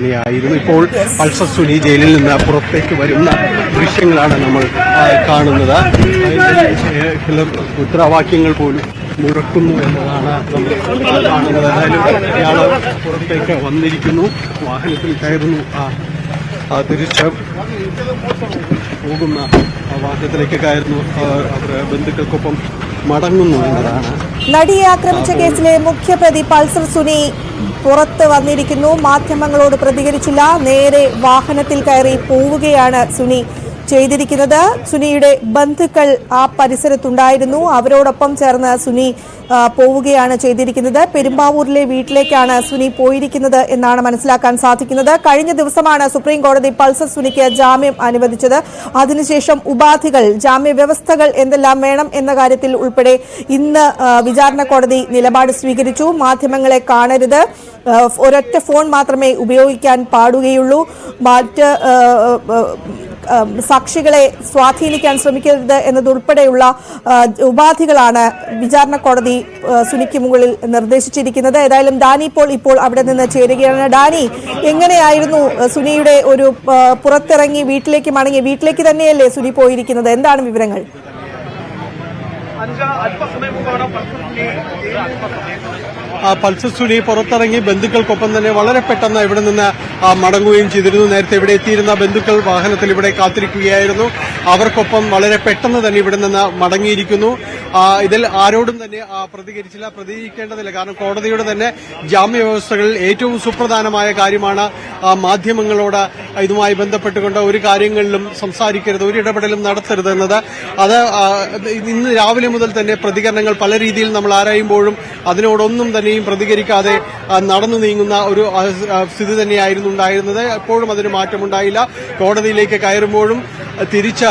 ആയിരുന്നു ഇപ്പോൾ പൾസർ സുനി ജയിലിൽ നിന്ന് പുറത്തേക്ക് വരുന്ന ദൃശ്യങ്ങളാണ് നമ്മൾ കാണുന്നത്. ചില മുദ്രാവാക്യങ്ങൾ പോലും മുഴക്കുന്നു എന്നതാണ് നമ്മൾ കാണുന്നത്. ഏതായാലും ഇയാൾ പുറത്തേക്ക് വന്നിരിക്കുന്നു. വാഹനത്തിൽ കയറുന്നു. ആ തിരിച്ച പോകുന്ന വാഹനത്തിലേക്ക് കയറുന്നു. അവർ ബന്ധുക്കൾക്കൊപ്പം മടങ്ങുന്നു എന്നതാണ്. നടിയെ ആക്രമിച്ച കേസിലെ മുഖ്യപ്രതി പൾസർ സുനി പുറത്ത് വന്നിരിക്കുന്നു. മാധ്യമങ്ങളോട് പ്രതികരിച്ചില്ല. നേരെ വാഹനത്തിൽ കയറി പോവുകയാണ് സുനി. ചെയ്തിരിക്കുന്നത്. സുനിയുടെ ബന്ധുക്കൾ ആ പരിസരത്തുണ്ടായിരുന്നു. അവരോടൊപ്പം ചേർന്ന് സുനി പോവുകയാണ് ചെയ്തിരിക്കുന്നത്. പെരുമ്പാവൂരിലെ വീട്ടിലേക്കാണ് സുനി പോയിരിക്കുന്നത് എന്നാണ് മനസ്സിലാക്കാൻ സാധിക്കുന്നത്. കഴിഞ്ഞ ദിവസമാണ് സുപ്രീം കോടതി പൾസർ സുനിക്ക് ജാമ്യം അനുവദിച്ചത്. അതിനുശേഷം ഉപാധികൾ ജാമ്യ വ്യവസ്ഥകൾ എന്തെല്ലാം വേണം എന്ന കാര്യത്തിൽ ഉൾപ്പെടെ ഇന്ന് വിചാരണ കോടതി നിലപാട് സ്വീകരിച്ചു. മാധ്യമങ്ങളെ കാണരുത്. ഒരൊറ്റ ഫോൺ മാത്രമേ ഉപയോഗിക്കാൻ പാടുകയുള്ളൂ. മറ്റ് സാക്ഷികളെ സ്വാധീനിക്കാൻ ശ്രമിക്കരുത് എന്നതുൾപ്പെടെയുള്ള ഉപാധികളാണ് വിചാരണ കോടതി സുനിക്ക് മുകളിൽ നിർദ്ദേശിച്ചിരിക്കുന്നത്. ഏതായാലും ഡാനി ഇപ്പോൾ ഇപ്പോൾ അവിടെ നിന്ന് ചേരുകയാണ്. ഡാനി എങ്ങനെയായിരുന്നു സുനിയുടെ ഒരു പുറത്തിറങ്ങി വീട്ടിലേക്ക് മടങ്ങി? വീട്ടിലേക്ക് തന്നെയല്ലേ സുനി പോയിരിക്കുന്നത്? എന്താണ് വിവരങ്ങൾ അഞ്ച അല്പസമയം മുമ്പാണ് പൾസറിനെ ആ പൾസർ സുനി പുറത്തിറങ്ങി ബന്ധുക്കൾക്കൊപ്പം തന്നെ വളരെ പെട്ടെന്ന് ഇവിടെ നിന്ന് മടങ്ങുകയും ചെയ്തിരുന്നു. നേരത്തെ ഇവിടെ എത്തിയിരുന്ന ബന്ധുക്കൾ വാഹനത്തിൽ ഇവിടെ കാത്തിരിക്കുകയായിരുന്നു. അവർക്കൊപ്പം വളരെ പെട്ടെന്ന് തന്നെ ഇവിടെ നിന്ന് മടങ്ങിയിരിക്കുന്നു. ഇതിൽ ആരോടും തന്നെ പ്രതികരിച്ചില്ല പ്രതികരിക്കേണ്ടതില്ല കാരണം കോടതിയുടെ തന്നെ ജാമ്യ വ്യവസ്ഥകളിൽ ഏറ്റവും സുപ്രധാനമായ കാര്യമാണ് മാധ്യമങ്ങളോട് ഇതുമായി ബന്ധപ്പെട്ടുകൊണ്ട് ഒരു കാര്യങ്ങളിലും സംസാരിക്കരുത് ഒരു ഇടപെടലും നടത്തരുത് എന്നത്. അത് ഇന്ന് രാവിലെ മുതൽ തന്നെ പ്രതികരണങ്ങൾ പല രീതിയിൽ നമ്മൾ ആരായുമ്പോഴും അതിനോടൊന്നും തന്നെയും പ്രതികരിക്കാതെ നടന്നു നീങ്ങുന്ന ഒരു സ്ഥിതി തന്നെയായിരുന്നു ഉണ്ടായിരുന്നത്. എപ്പോഴും അതിന് മാറ്റമുണ്ടായില്ല. കോടതിയിലേക്ക് കയറുമ്പോഴും തിരിച്ച്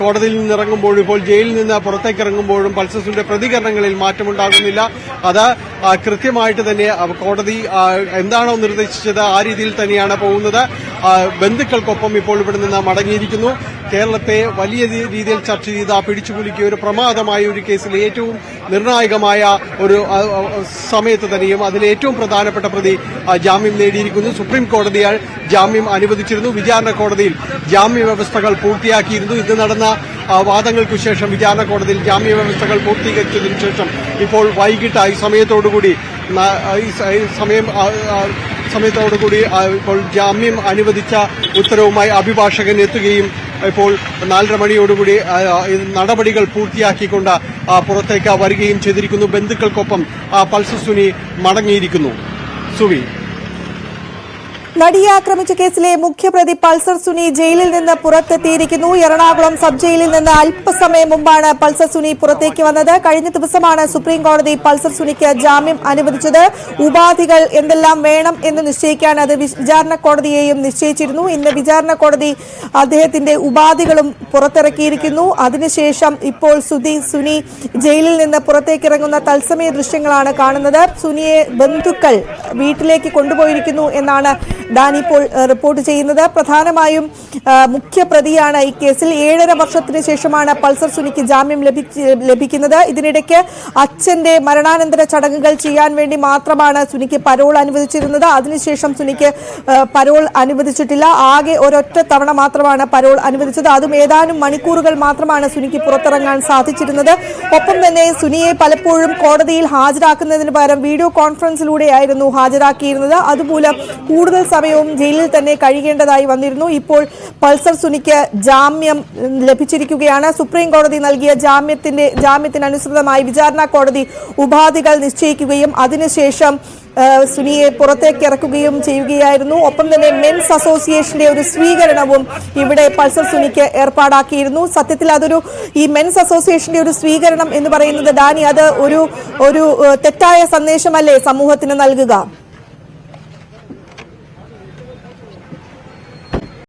കോടതിയിൽ നിന്നിറങ്ങുമ്പോഴും ഇപ്പോൾ ജയിലിൽ നിന്ന് പുറത്തേക്ക് ഇറങ്ങുമ്പോഴും പൾസസിന്റെ പ്രതികരണങ്ങളിൽ മാറ്റമുണ്ടാകുന്നില്ല. അത് കൃത്യമായിട്ട് തന്നെ കോടതി എന്താണോ നിർദ്ദേശിച്ചത് ആ രീതിയിൽ തന്നെയാണ് പോകുന്നത്. ബന്ധുക്കൾക്കൊപ്പം ഇപ്പോൾ ഇവിടെ നിന്ന് മടങ്ങിയിരിക്കുന്നു. കേരളത്തെ വലിയ രീതിയിൽ ചർച്ച ചെയ്ത പിടിച്ചുപുലിക്കിയ ഒരു പ്രമാദമായ ഒരു കേസിൽ ഏറ്റവും നിർണായകമായ ഒരു സമയത്ത് തന്നെയും അതിൽ ഏറ്റവും പ്രധാനപ്പെട്ട പ്രതി ജാമ്യം നേടിയിരിക്കുന്നു. സുപ്രീം കോടതിയാൽ ജാമ്യം അനുവദിച്ചിരുന്നു. വിചാരണ കോടതിയിൽ ജാമ്യ വ്യവസ്ഥകൾ പൂർത്തിയാക്കിയിരുന്നു. ഇത് നടന്ന വാദങ്ങൾക്കു ശേഷം വിചാരണ കോടതിയിൽ ജാമ്യ വ്യവസ്ഥകൾ പൂർത്തീകരിച്ചതിനു ശേഷം ഇപ്പോൾ വൈകിട്ട് ഈ സമയത്തോടുകൂടി സമയം സമയത്തോടുകൂടി ഇപ്പോൾ ജാമ്യം അനുവദിച്ച ഉത്തരവുമായി അഭിഭാഷകൻ എത്തുകയും ഇപ്പോൾ നാലര മണിയോടുകൂടി നടപടികൾ പൂർത്തിയാക്കിക്കൊണ്ട് പുറത്തേക്ക് വരികയും ചെയ്തിരിക്കുന്നു. ബന്ധുക്കൾക്കൊപ്പം ആ, പൾസർ സുനി മടങ്ങിയിരിക്കുന്നു. സുവി. നടിയെ ആക്രമിച്ച കേസിലെ മുഖ്യപ്രതി പൾസർ സുനി ജയിലിൽ നിന്ന് പുറത്തെത്തിയിരിക്കുന്നു. എറണാകുളം സബ് ജയിലിൽ നിന്ന് അല്പസമയം മുമ്പാണ് പൾസർ സുനി പുറത്തേക്ക് വന്നത്. കഴിഞ്ഞ ദിവസമാണ് സുപ്രീം കോടതി പൾസർ സുനിക്ക് ജാമ്യം അനുവദിച്ചത്. ഉപാധികൾ എന്തെല്ലാം വേണം എന്ന് നിശ്ചയിക്കാൻ അത് വിചാരണ കോടതിയെയും നിശ്ചയിച്ചിരുന്നു. ഇന്ന് വിചാരണ കോടതി അദ്ദേഹത്തിന്റെ ഉപാധികളും പുറത്തിറക്കിയിരിക്കുന്നു. അതിനുശേഷം ഇപ്പോൾ സുധി സുനി ജയിലിൽ നിന്ന് പുറത്തേക്കിറങ്ങുന്ന തത്സമയ ദൃശ്യങ്ങളാണ് കാണുന്നത്. സുനിയെ ബന്ധുക്കൾ വീട്ടിലേക്ക് കൊണ്ടുപോയിരിക്കുന്നു എന്നാണ് ഇപ്പോൾ റിപ്പോർട്ട് ചെയ്യുന്നത്. പ്രധാനമായും മുഖ്യപ്രതിയാണ് ഈ കേസിൽ ഏഴര വർഷത്തിന് ശേഷമാണ് പൾസർ സുനിക്ക് ജാമ്യം ലഭിക്കുന്നത്. ഇതിനിടയ്ക്ക് അച്ഛന്റെ മരണാനന്തര ചടങ്ങുകൾ ചെയ്യാൻ വേണ്ടി മാത്രമാണ് സുനിക്ക് പരോൾ അനുവദിച്ചിരുന്നത്. അതിനുശേഷം സുനിക്ക് പരോൾ അനുവദിച്ചിട്ടില്ല. ആകെ ഒരൊറ്റ തവണ മാത്രമാണ് പരോൾ അനുവദിച്ചത്. അതും ഏതാനും മണിക്കൂറുകൾ മാത്രമാണ് സുനിക്ക് പുറത്തിറങ്ങാൻ സാധിച്ചിരുന്നത്. ഒപ്പം തന്നെ സുനിയെ പലപ്പോഴും കോടതിയിൽ ഹാജരാക്കുന്നതിന് പകരം വീഡിയോ കോൺഫറൻസിലൂടെയായിരുന്നു ഹാജരാക്കിയിരുന്നത്. അതുമൂലം കൂടുതൽ സമയവും ജയിലിൽ തന്നെ കഴിയേണ്ടതായി വന്നിരുന്നു. ഇപ്പോൾ പൾസർ സുനിക്ക് ജാമ്യം ലഭിച്ചിരിക്കുകയാണ്. സുപ്രീം കോടതി നൽകിയ ജാമ്യത്തിന്റെ ജാമ്യത്തിനനുസൃതമായി വിചാരണ കോടതി ഉപാധികൾ നിശ്ചയിക്കുകയും അതിനുശേഷം സുനിയെ പുറത്തേക്ക് ഇറക്കുകയും ചെയ്യുകയായിരുന്നു. ഒപ്പം തന്നെ മെൻസ് അസോസിയേഷന്റെ ഒരു സ്വീകരണവും ഇവിടെ പൾസർ സുനിക്ക് ഏർപ്പാടാക്കിയിരുന്നു. സത്യത്തിൽ അതൊരു ഈ മെൻസ് അസോസിയേഷന്റെ ഒരു സ്വീകരണം എന്ന് പറയുന്നത് ഡാനി അത് ഒരു ഒരു തെറ്റായ സന്ദേശമല്ലേ സമൂഹത്തിന് നൽകുക?